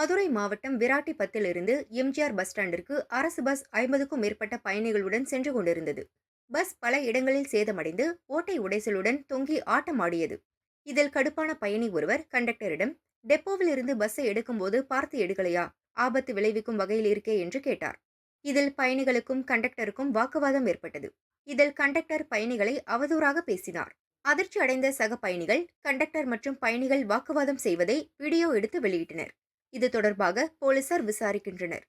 மதுரை மாவட்டம் விராட்டிப்பத்திலிருந்து எம்ஜிஆர் பஸ் ஸ்டாண்டிற்கு அரசு பஸ் ஐம்பதுக்கும் மேற்பட்ட பயணிகளுடன் சென்று கொண்டிருந்தது. பஸ் பல இடங்களில் சேதமடைந்து ஓட்டை உடைசலுடன் தொங்கி ஆட்டமாடியது. இதில் கடுப்பான பயணி ஒருவர் கண்டக்டரிடம் டெப்போவில் இருந்து பஸ்ஸை எடுக்கும்போது பார்த்து எடுக்கலையா? ஆபத்து விளைவிக்கும் வகையில் இருக்கே என்று கேட்டார். இதில் பயணிகளுக்கும் கண்டக்டருக்கும் வாக்குவாதம் ஏற்பட்டது. இதில் கண்டக்டர் பயணிகளை அவதூறாக பேசினார். அதிர்ச்சி அடைந்த சக பயணிகள் கண்டக்டர் மற்றும் பயணிகள் வாக்குவாதம் செய்வதை வீடியோ எடுத்து வெளியிட்டனர். இது தொடர்பாக போலீசார் விசாரிக்கின்றனர்.